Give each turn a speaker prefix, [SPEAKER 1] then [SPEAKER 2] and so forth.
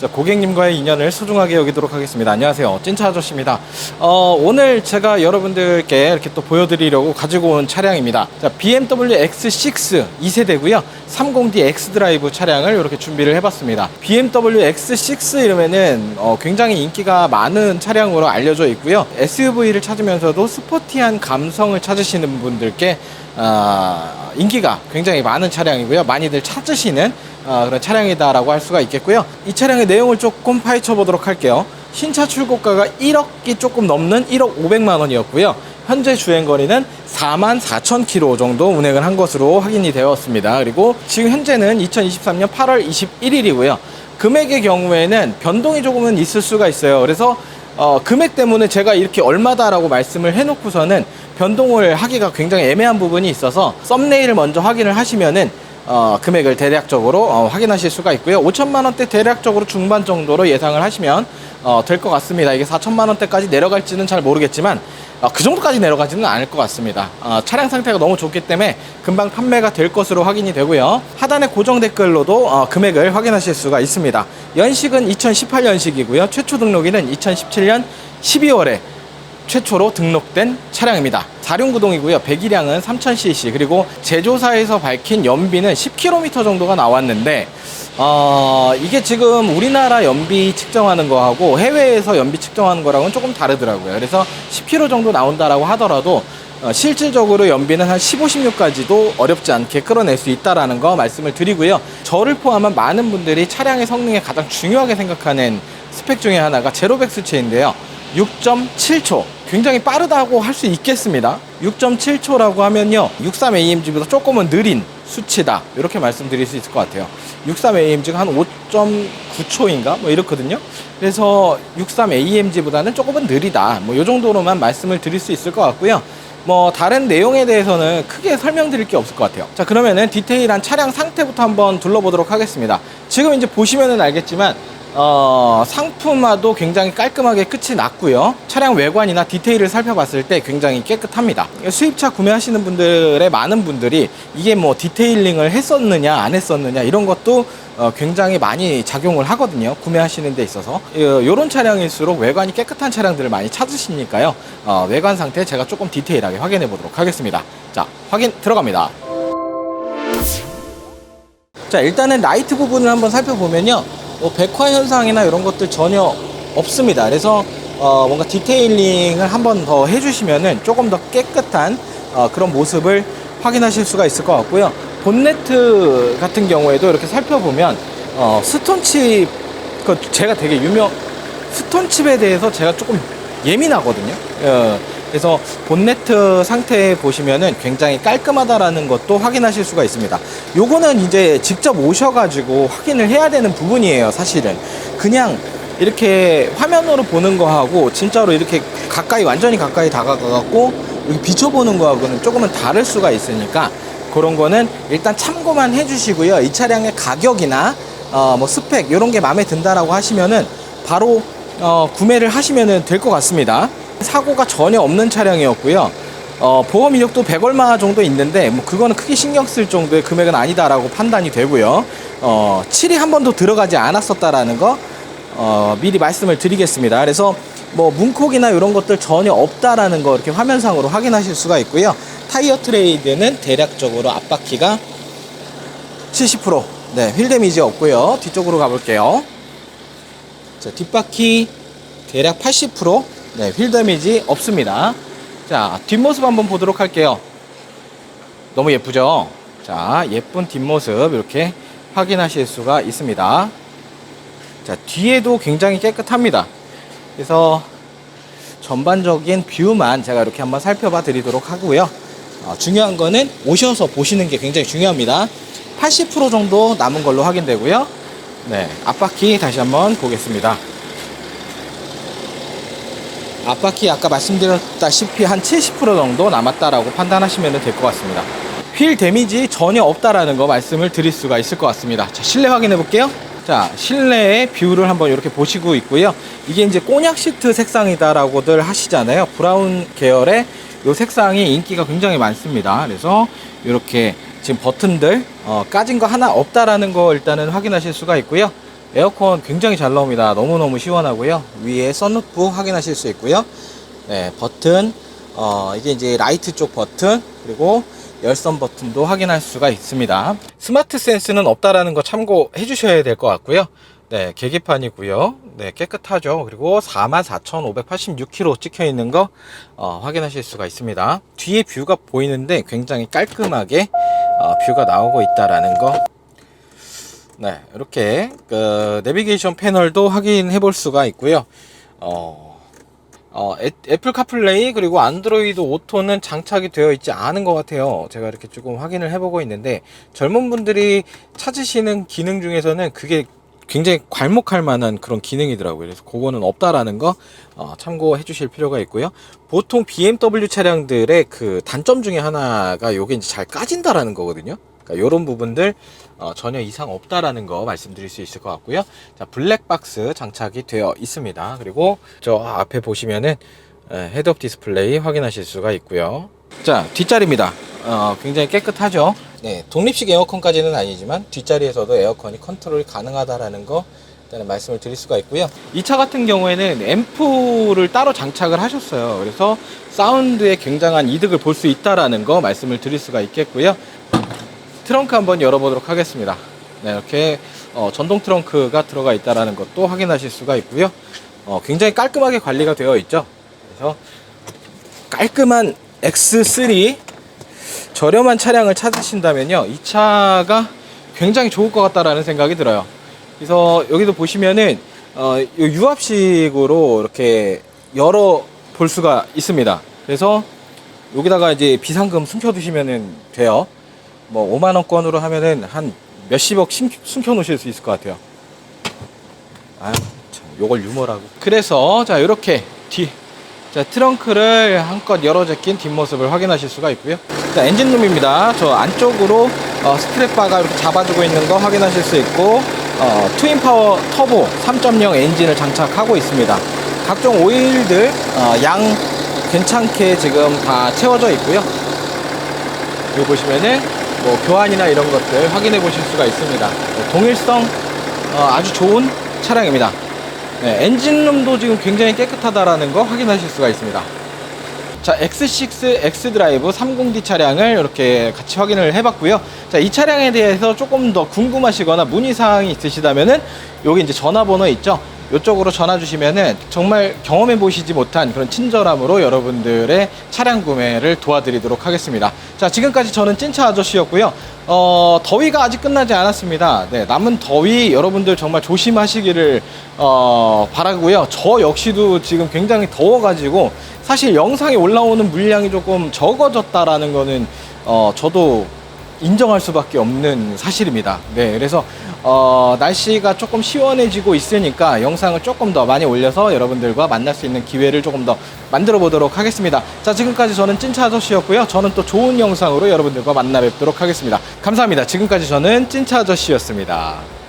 [SPEAKER 1] 자, 고객님과의 인연을 소중하게 여기도록 하겠습니다. 안녕하세요. 찐차 아저씨입니다. 어, 오늘 제가 여러분들께 이렇게 또 보여드리려고 가지고 온 차량입니다. 자, BMW X6 2세대고요. 30D X 드라이브 차량을 이렇게 준비를 해봤습니다. BMW X6 이러면은 어, 굉장히 인기가 많은 차량으로 알려져 있고요. SUV를 찾으면서도 스포티한 감성을 찾으시는 분들께 아, 인기가 굉장히 많은 차량이고요. 많이들 찾으시는 아, 그런 차량이다라고 할 수가 있겠고요. 이 차량의 내용을 조금 파헤쳐 보도록 할게요. 신차 출고가가 1억이 조금 넘는 1억 500만 원이었고요. 현재 주행 거리는 4만 4천 킬로 정도 운행을 한 것으로 확인이 되었습니다. 그리고 지금 현재는 2023년 8월 21일이고요. 금액의 경우에는 변동이 조금은 있을 수가 있어요. 그래서 어, 금액 때문에 제가 이렇게 얼마다라고 말씀을 해놓고서는 변동을 하기가 굉장히 애매한 부분이 있어서 썸네일을 먼저 확인을 하시면은 어, 금액을 대략적으로 어, 확인하실 수가 있고요. 5천만 원대 대략적으로 중반 정도로 예상을 하시면 어, 될 것 같습니다. 이게 4천만 원대까지 내려갈지는 잘 모르겠지만 어, 그 정도까지 내려가지는 않을 것 같습니다. 어, 차량 상태가 너무 좋기 때문에 금방 판매가 될 것으로 확인이 되고요. 하단에 고정 댓글로도 어, 금액을 확인하실 수가 있습니다. 연식은 2018년식이고요. 최초 등록일은 2017년 12월에 최초로 등록된 차량입니다. 4륜구동이고요. 배기량은 3000cc 그리고 제조사에서 밝힌 연비는 10km 정도가 나왔는데 어, 이게 지금 우리나라 연비 측정하는 거하고 해외에서 연비 측정하는 거랑은 조금 다르더라고요. 그래서 10km 정도 나온다라고 하더라도 어, 실질적으로 연비는 한 15, 16까지도 어렵지 않게 끌어낼 수 있다라는 거 말씀을 드리고요. 저를 포함한 많은 분들이 차량의 성능에 가장 중요하게 생각하는 스펙 중에 하나가 제로백 수치인데요. 6.7초. 굉장히 빠르다고 할 수 있겠습니다. 6.7초라고 하면요. 63AMG보다 조금은 느린 수치다. 이렇게 말씀드릴 수 있을 것 같아요. 63AMG가 한 5.9초인가? 뭐 이렇거든요. 그래서 63AMG보다는 조금은 느리다. 뭐 이 정도로만 말씀을 드릴 수 있을 것 같고요. 뭐 다른 내용에 대해서는 크게 설명드릴 게 없을 것 같아요. 자 그러면은 디테일한 차량 상태부터 한번 둘러보도록 하겠습니다. 지금 이제 보시면은 알겠지만 어, 상품화도 굉장히 깔끔하게 끝이 났고요. 차량 외관이나 디테일을 살펴봤을 때 굉장히 깨끗합니다. 수입차 구매하시는 분들의 많은 분들이 이게 뭐 디테일링을 했었느냐 안 했었느냐 이런 것도 어, 굉장히 많이 작용을 하거든요. 구매하시는 데 있어서 이런 차량일수록 외관이 깨끗한 차량들을 많이 찾으시니까요. 어, 외관 상태 제가 조금 디테일하게 확인해 보도록 하겠습니다. 자, 확인 들어갑니다. 자, 일단은 라이트 부분을 한번 살펴보면요. 뭐 백화 현상이나 이런 것들 전혀 없습니다. 그래서 어, 뭔가 디테일링을 한 번 더 해주시면은 조금 더 깨끗한 어, 그런 모습을 확인하실 수가 있을 것 같고요. 본네트 같은 경우에도 이렇게 살펴보면 어, 스톤칩 그 제가 되게 유명 스톤칩에 대해서 제가 조금 예민하거든요. 어, 그래서 본네트 상태 보시면은 굉장히 깔끔하다라는 것도 확인하실 수가 있습니다. 요거는 이제 직접 오셔가지고 확인을 해야 되는 부분이에요, 사실은. 그냥 이렇게 화면으로 보는 거하고 진짜로 이렇게 가까이, 완전히 가까이 다가가갖고 비춰보는 거하고는 조금은 다를 수가 있으니까 그런 거는 일단 참고만 해주시고요. 이 차량의 가격이나 어, 뭐 스펙 이런 게 마음에 든다라고 하시면은 바로 어, 구매를 하시면 될 것 같습니다. 사고가 전혀 없는 차량이었고요. 어, 보험 이력도 100 얼마 정도 있는데 뭐 그거는 크게 신경 쓸 정도의 금액은 아니다라고 판단이 되고요. 어, 칠이 한 번도 들어가지 않았었다라는 거 어, 미리 말씀을 드리겠습니다. 그래서 뭐 문콕이나 이런 것들 전혀 없다라는 거 이렇게 화면상으로 확인하실 수가 있고요. 타이어 트레이드는 대략적으로 앞바퀴가 70% 네, 휠 데미지 없고요. 뒤쪽으로 가볼게요. 자, 뒷바퀴 대략 80% 네, 휠 데미지 없습니다. 자, 뒷모습 한번 보도록 할게요. 너무 예쁘죠? 자, 예쁜 뒷모습 이렇게 확인하실 수가 있습니다. 자, 뒤에도 굉장히 깨끗합니다. 그래서 전반적인 뷰만 제가 이렇게 한번 살펴봐 드리도록 하고요. 어, 중요한 거는 오셔서 보시는 게 굉장히 중요합니다. 80% 정도 남은 걸로 확인되고요. 네, 앞바퀴 다시 한번 보겠습니다. 앞바퀴 아까 말씀드렸다시피 한 70% 정도 남았다라고 판단하시면 될 것 같습니다. 휠 데미지 전혀 없다라는 거 말씀을 드릴 수가 있을 것 같습니다. 자, 실내 확인해 볼게요. 자, 실내의 뷰를 한번 이렇게 보시고 있고요. 이게 이제 꼬냑 시트 색상이다라고들 하시잖아요. 브라운 계열의 이 색상이 인기가 굉장히 많습니다. 그래서 이렇게 지금 버튼들 어, 까진 거 하나 없다라는 거 일단은 확인하실 수가 있고요. 에어컨 굉장히 잘 나옵니다. 너무너무 시원하고요. 위에 썬루프 확인하실 수 있고요. 네, 버튼, 어, 이게 이제 라이트 쪽 버튼, 그리고 열선 버튼도 확인할 수가 있습니다. 스마트 센스는 없다라는 거 참고해 주셔야 될 것 같고요. 네, 계기판이고요. 네, 깨끗하죠. 그리고 44,586km 찍혀 있는 거 어, 확인하실 수가 있습니다. 뒤에 뷰가 보이는데 굉장히 깔끔하게 어, 뷰가 나오고 있다라는 거. 네, 이렇게 그 내비게이션 패널도 확인해 볼 수가 있고요. 어, 어, 애, 애플 카플레이 그리고 안드로이드 오토는 장착이 되어 있지 않은 것 같아요. 제가 이렇게 조금 확인을 해보고 있는데 젊은 분들이 찾으시는 기능 중에서는 그게 굉장히 괄목할 만한 그런 기능이더라고요. 그래서 그거는 없다라는 거 어, 참고해 주실 필요가 있고요. 보통 BMW 차량들의 그 단점 중에 하나가 요게 이제 잘 까진다라는 거거든요. 그러니까 이런 부분들 어, 전혀 이상 없다라는 거 말씀드릴 수 있을 것 같고요. 자, 블랙박스 장착이 되어 있습니다. 그리고 저 앞에 보시면은 에, 헤드업 디스플레이 확인하실 수가 있고요. 자, 뒷자리입니다. 어, 굉장히 깨끗하죠. 네, 독립식 에어컨까지는 아니지만 뒷자리에서도 에어컨이 컨트롤이 가능하다라는 거 일단은 말씀을 드릴 수가 있고요. 이 차 같은 경우에는 앰프를 따로 장착을 하셨어요. 그래서 사운드에 굉장한 이득을 볼 수 있다라는 거 말씀을 드릴 수가 있겠고요. 트렁크 한번 열어보도록 하겠습니다. 네, 이렇게 어, 전동 트렁크가 들어가 있다라는 것도 확인하실 수가 있고요. 어, 굉장히 깔끔하게 관리가 되어 있죠. 그래서 깔끔한 X3 저렴한 차량을 찾으신다면요, 이 차가 굉장히 좋을 것 같다라는 생각이 들어요. 그래서 여기도 보시면은 어, 요 유압식으로 이렇게 열어 볼 수가 있습니다. 그래서 여기다가 이제 비상금 숨겨두시면은 돼요. 뭐 5만 원권으로 하면은 한 몇십억 심- 숨겨 놓으실 수 있을 것 같아요. 아유, 참, 요걸 유머라고. 그래서 자 이렇게 뒤, 자 트렁크를 한껏 열어 제 낀 뒷모습을 확인하실 수가 있고요. 자 엔진룸입니다. 저 안쪽으로 어, 스트랩바가 이렇게 잡아주고 있는 거 확인하실 수 있고 어, 트윈 파워 터보 3.0 엔진을 장착하고 있습니다. 각종 오일들 어, 양 괜찮게 지금 다 채워져 있고요. 여기 보시면은 뭐 교환이나 이런 것들 확인해 보실 수가 있습니다. 네, 동일성 어, 아주 좋은 차량입니다. 네, 엔진룸도 지금 굉장히 깨끗하다라는 거 확인하실 수가 있습니다. 자, X6 X 드라이브 30D 차량을 이렇게 같이 확인을 해봤고요. 자, 이 차량에 대해서 조금 더 궁금하시거나 문의 사항이 있으시다면은 여기 이제 전화번호 있죠. 이쪽으로 전화 주시면은 정말 경험해 보시지 못한 그런 친절함으로 여러분들의 차량 구매를 도와드리도록 하겠습니다. 자, 지금까지 저는 찐차 아저씨였고요. 어, 더위가 아직 끝나지 않았습니다. 네, 남은 더위 여러분들 정말 조심하시기를 어, 바라고요. 저 역시도 지금 굉장히 더워가지고 사실 영상에 올라오는 물량이 조금 적어졌다라는 거는 어, 저도 인정할 수밖에 없는 사실입니다. 네, 그래서 어, 날씨가 조금 시원해지고 있으니까 영상을 조금 더 많이 올려서 여러분들과 만날 수 있는 기회를 조금 더 만들어 보도록 하겠습니다. 자, 지금까지 저는 찐차 아저씨였고요. 저는 또 좋은 영상으로 여러분들과 만나 뵙도록 하겠습니다. 감사합니다. 지금까지 저는 찐차 아저씨였습니다.